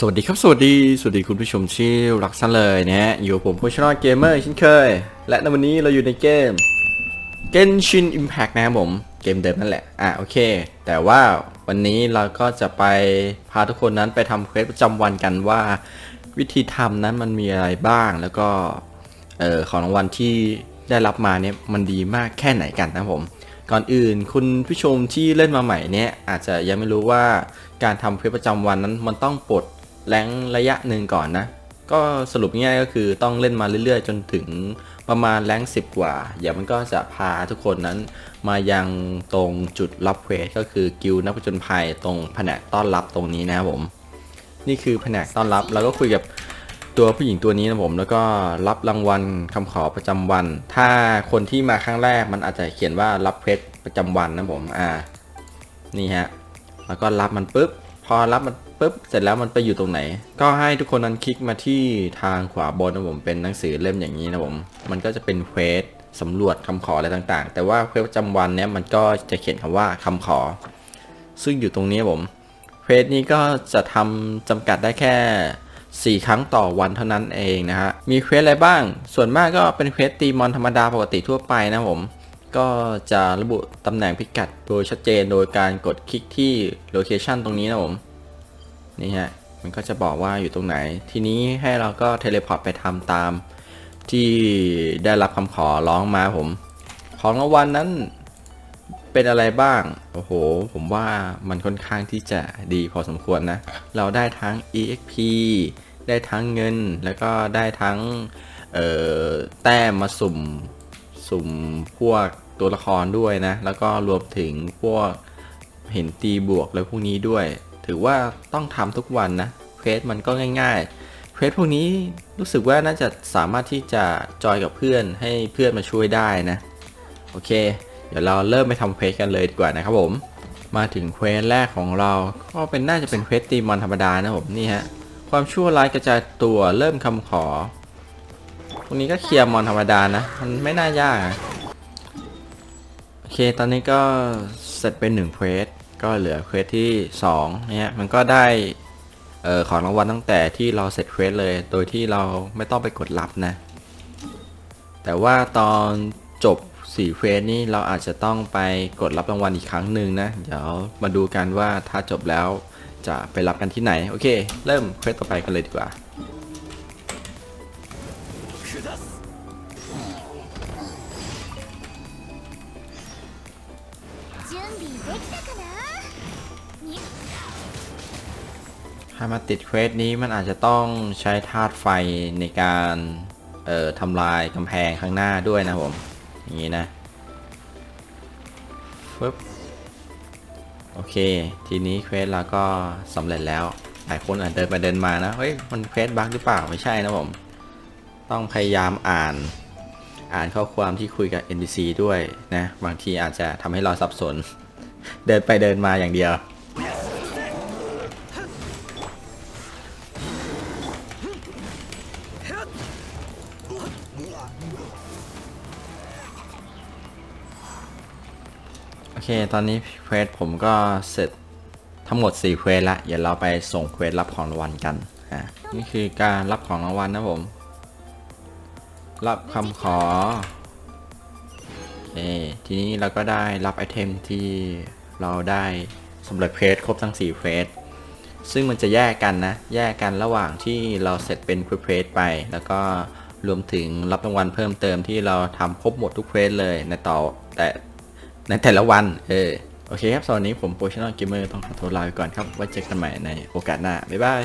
สวัสดีครับ สวัสดี สวัสดีคุณผู้ชมที่รักสั้นเลยนะฮะ อยู่กับผมผู้ชนะเกมเมอร์เช่นเคย และในวันนี้เราอยู่ในเกม Genshin Impact นะครับผม เกมเดิมนั่นแหละ อะโอเค แต่ว่าวันนี้เราก็จะไปพาทุกคนนั้นไปทำเควสประจำวันกันว่าวิธีทำนั้นมันมีอะไรบ้าง แล้วก็เอ่อของรางวัลที่ได้รับมาเนี่ยมันดีมากแค่ไหนกันนะครับผม ก่อนอื่นคุณผู้ชมที่เล่นมาใหม่เนี่ยอาจจะยังไม่รู้ว่าการทำเควสประจำวันนั้นมันต้องปลด แรงระยะหนึ่งก่อนนะ ก็สรุปง่ายๆก็คือต้องเล่นมาเรื่อยๆ จนถึงประมาณแรงค์สิบกว่าอย่ามันก็จะพาทุกคนนั้น มายังตรงจุดรับเควสก็คือกิลนักผจญภัยตรงแผนกต้อนรับตรงนี้นะครับผม นี่คือแผนกต้อนรับแล้วก็คุยกับตัวผู้หญิงตัวนี้นะผมแล้วก็รับรางวัลคำขอประจำวัน ถ้าคนที่มาครั้งแรกมันอาจจะเขียนว่ารับเพชรประจำวันนะผมอ่านี่ฮะแล้วก็รับมันปุ๊บ พอรับมันปุ๊บเสร็จแล้วมันไปอยู่ตรงไหน ก็ให้ทุกคนนั้นคลิกมาที่ทางขวาบนนะผมเป็นหนังสือเล่มอย่างนี้นะผมมันก็จะเป็นเควสสำรวจคำขออะไรต่างๆ แต่ว่าเควสประจำวันเนี้ยมันก็จะเขียนคำว่าคำขอ ซึ่งอยู่ตรงนี้ผมเควสนี้ก็จะทำจำกัดได้แค่ 4 ครั้งต่อวันเท่านั้นเองนะฮะมีเควสอะไรบ้าง ส่วนมากก็เป็นเควสตีมอนธรรมดาปกติทั่วไปนะผม ก็จะระบุตำแหน่งพิกัดโดยชัดเจนโดยการกดคลิกที่โลเคชันตรงนี้นะผม นี่ฮะ มันก็จะบอกว่าอยู่ตรงไหน ทีนี้ให้เราก็เทเลพอร์ตไปทำตาม ที่ได้รับคำขอร้องมาผม ของรางวัลนั้นเป็นอะไรบ้าง โอ้โห ผมว่ามันค่อนข้างที่จะดีพอสมควรนะ เราได้ทั้ง EXP ได้ทั้งเงิน แล้วก็ได้ทั้งแต้มมาสุ่ม สุ่มพวกตัวละครด้วยนะ แล้วก็รวมถึงพวกเห็นตีบวกแล้วพวกนี้ด้วย ถือว่าต้องทำทุกวันนะเควสมันก็ง่ายๆเควสพวกนี้รู้สึกว่าน่าจะสามารถที่จะจอยกับเพื่อนให้เพื่อนมาช่วยได้นะ โอเค เดี๋ยวเราเริ่มไปทำเควสกันเลยดีกว่านะครับผม มาถึงเควสแรกของเราก็เป็นน่าจะเป็นเควสตีมอนธรรมดานะผมนี่ฮะความชั่วร้ายกระจายตัวเริ่มคำขอ ตรงนี้ก็เคลียร์มอนธรรมดานะ มันไม่น่ายากโอเคตอนนี้ก็เสร็จเป็นหนึ่งเควสก็เหลือเควสที่2เนี่ยมันก็ได้เออของรางวัลตั้งแต่ที่เราเสร็จเควสเลย โดยที่เราไม่ต้องไปกดรับนะ แต่ว่าตอนจบ4เควสนี้เราอาจจะต้องไปกดรับรางวัลอีกครั้งหนึ่งนะ เดี๋ยวมาดูกันว่าถ้าจบแล้วจะไปรับกันที่ไหน โอเค เริ่มเควสต่อไปกันเลยดีกว่า ถ้ามาติดเควสนี้มันอาจจะต้องใช้ธาตุไฟในการเอ่อทำลายกำแพงข้างหน้าด้วยนะผม อย่างนี้นะปึ๊บโอเค ทีนี้เควสเราก็สำเร็จแล้ว หลายคนอาจเดินไปเดินมานะ เฮ้ย มันเควสบั๊กหรือเปล่า ไม่ใช่นะผม ต้องพยายามอ่านอ่านข้อความที่คุยกับ NPC ด้วยนะ บางทีอาจจะทำให้เราสับสน เดินไปเดินมาอย่างเดียว โอเค ตอนนี้เควสผมก็เสร็จทั้งหมด 4 เควสละ เดี๋ยวเราไปส่งเควสรับของรางวัลกัน อะนี่คือการรับของรางวัลนะผม รับคำขอโอทีนี้เราก็ได้รับไอเทมที่เราได้สำเร็จเควสครบทั้ง4เควสซึ่งมันจะแยกกันนะ แยกกันระหว่างที่เราเสร็จเป็นเควสไป แล้วก็รวมถึงรับรางวัลเพิ่มเติมที่เราทำครบหมดทุกเควสเลยในต่อแต่ในแต่ละวัน เออ โอเคครับสำหรับวันนี้ผมโปรชั่นอลเกมเมอร์ต้องขอตัวลาไปก่อนครับ ไว้เจอกันใหม่ในโอกาสหน้า บ๊ายบาย